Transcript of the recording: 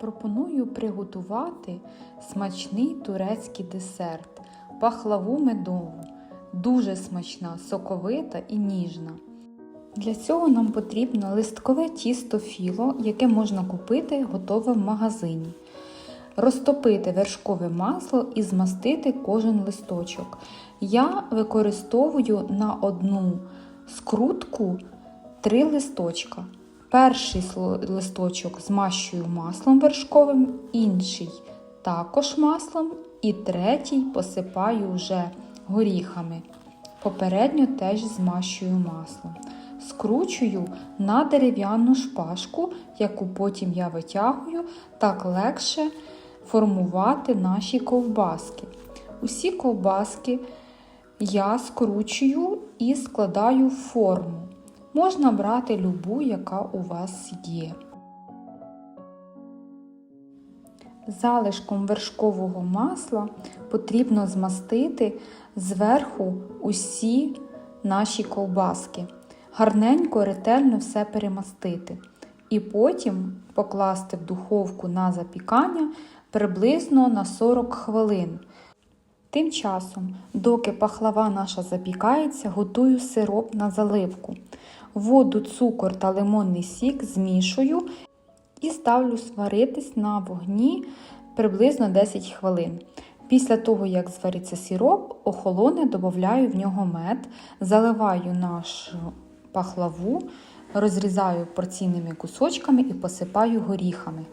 Пропоную приготувати смачний турецький десерт, пахлаву медову. Дуже смачна, соковита і ніжна. Для цього нам потрібно листкове тісто філо, яке можна купити готове в магазині. Розтопити вершкове масло і змастити кожен листочок. Я використовую на одну скрутку три листочка. Перший листочок змащую маслом вершковим, інший також маслом, і третій посипаю вже горіхами. Попередньо теж змащую маслом. Скручую на дерев'яну шпажку, яку потім я витягую, так легше формувати наші ковбаски. Усі ковбаски я скручую і складаю в форму. Можна брати любу, яка у вас є. Залишком вершкового масла потрібно змастити зверху усі наші ковбаски. Гарненько, ретельно все перемастити. І потім покласти в духовку на запікання приблизно на 40 хвилин. Тим часом, доки пахлава наша запікається, готую сироп на заливку. Воду, цукор та лимонний сік змішую і ставлю сваритись на вогні приблизно 10 хвилин. Після того, як звариться сироп, охолоне, додаю в нього мед, заливаю нашу пахлаву, розрізаю порційними кусочками і посипаю горіхами.